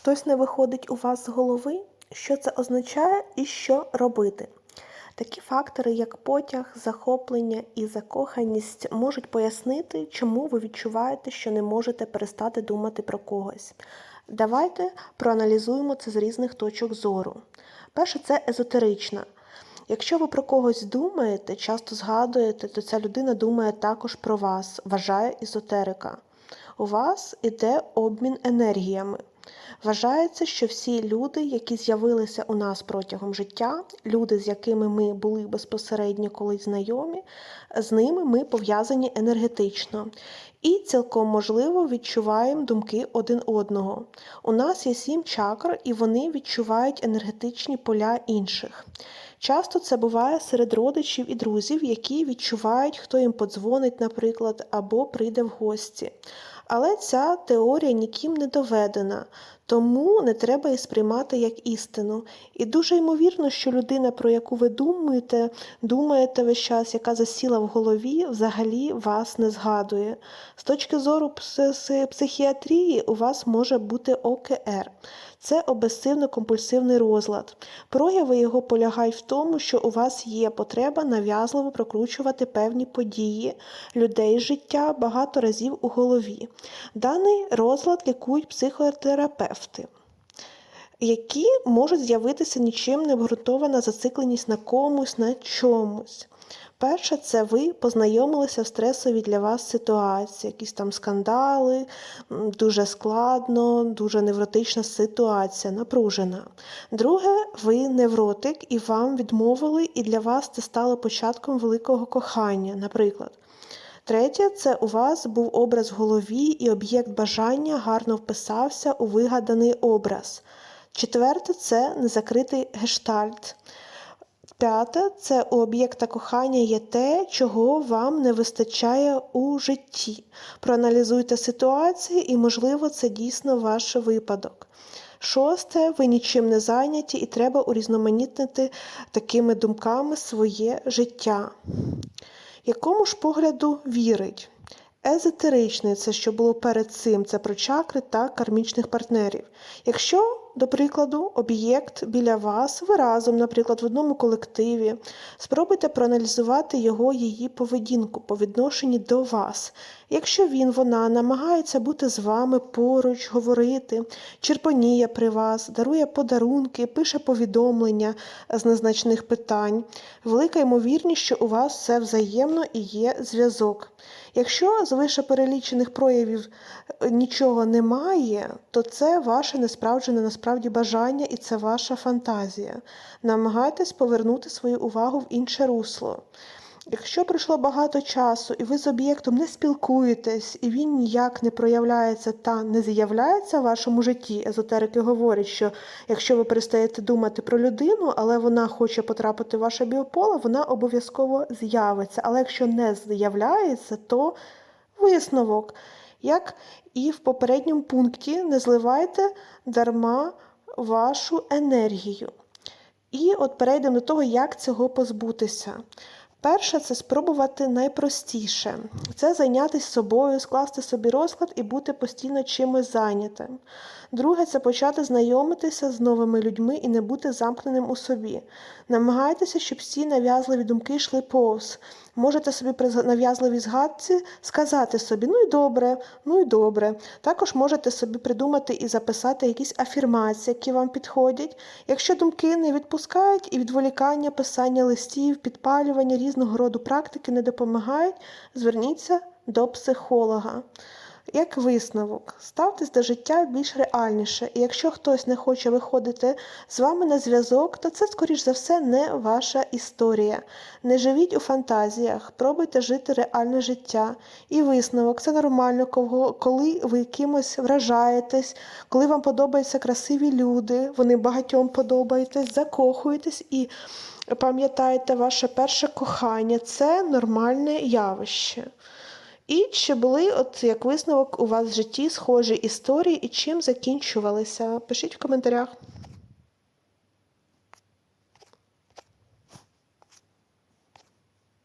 Хтось не виходить у вас з голови, що це означає і що робити. Такі фактори, як потяг, захоплення і закоханість, можуть пояснити, чому ви відчуваєте, що не можете перестати думати про когось. Давайте проаналізуємо це з різних точок зору. Перше, це езотерична. Якщо ви про когось думаєте, часто згадуєте, то ця людина думає також про вас, вважає езотерика. У вас іде обмін енергіями. Вважається, що всі люди, які з'явилися у нас протягом життя, люди, з якими ми були безпосередньо колись знайомі, з ними ми пов'язані енергетично. І цілком можливо відчуваємо думки один одного. У нас є сім чакр, і вони відчувають енергетичні поля інших. Часто це буває серед родичів і друзів, які відчувають, хто їм подзвонить, наприклад, або прийде в гості. Але ця теорія ніким не доведена, тому не треба її сприймати як істину. І дуже ймовірно, що людина, про яку ви думаєте, думаєте весь час, яка засіла в голові, взагалі вас не згадує. З точки зору психіатрії, у вас може бути ОКР. Це обесивно-компульсивний розлад. Прояви його полягають в тому, що у вас є потреба нав'язливо прокручувати певні події, людей життя багато разів у голові. Даний розлад лікують психотерапевти. Які можуть з'явитися нічим не обґрунтована зацикленість на комусь, на чомусь. Перше, це ви познайомилися в стресовій для вас ситуації, якісь там скандали, дуже складно, дуже невротична ситуація, напружена. Друге, ви невротик і вам відмовили, і для вас це стало початком великого кохання, наприклад. Третє, це у вас був образ в голові, і об'єкт бажання гарно вписався у вигаданий образ. Четверте це незакритий гештальт. П'яте це у об'єкта кохання є те, чого вам не вистачає у житті. Проаналізуйте ситуації і, можливо, це дійсно ваш випадок. Шосте, ви нічим не зайняті і треба урізноманітнити такими думками своє життя. Якому ж погляду вірить? Езотеричний це що було перед цим, це про чакри та кармічних партнерів. Якщо до прикладу, об'єкт біля вас, ви разом, наприклад, в одному колективі. Спробуйте проаналізувати його її поведінку по відношенні до вас. Якщо він, вона намагається бути з вами поруч, говорити, черпоніє при вас, дарує подарунки, пише повідомлення з незначних питань, велика ймовірність, що у вас все взаємно і є зв'язок. Якщо з вишеперелічених проявів е, нічого немає, то це ваше несправджене насправді бажання і це ваша фантазія. Намагайтесь повернути свою увагу в інше русло. Якщо пройшло багато часу, і ви з об'єктом не спілкуєтесь, і він ніяк не проявляється та не з'являється в вашому житті, езотерики говорять, що якщо ви перестаєте думати про людину, але вона хоче потрапити в ваше біополе, вона обов'язково з'явиться. Але якщо не з'являється, то висновок. Як і в попередньому пункті, не зливайте дарма вашу енергію. І от перейдемо до того, як цього позбутися. Перше це спробувати найпростіше. Це зайнятися собою, скласти собі розклад і бути постійно чимось зайнятим. Друге це почати знайомитися з новими людьми і не бути замкненим у собі. Намагайтеся, щоб всі нав'язливі думки йшли повз. Можете собі при нав'язливій згадці сказати собі, ну і добре, ну і добре. Також можете собі придумати і записати якісь афірмації, які вам підходять. Якщо думки не відпускають і відволікання, писання листів, підпалювання різного роду практики не допомагають, зверніться до психолога. Як висновок, ставтесь до життя більш реальніше, і якщо хтось не хоче виходити з вами на зв'язок, то це, скоріш за все, не ваша історія. Не живіть у фантазіях, пробуйте жити реальне життя. І висновок це нормально, коли ви кимось вражаєтесь, коли вам подобаються красиві люди, вони багатьом подобаєтесь, закохуєтесь і пам'ятаєте, ваше перше кохання це нормальне явище. І чи були, от як висновок, у вас в житті схожі історії і чим закінчувалися? Пишіть в коментарях.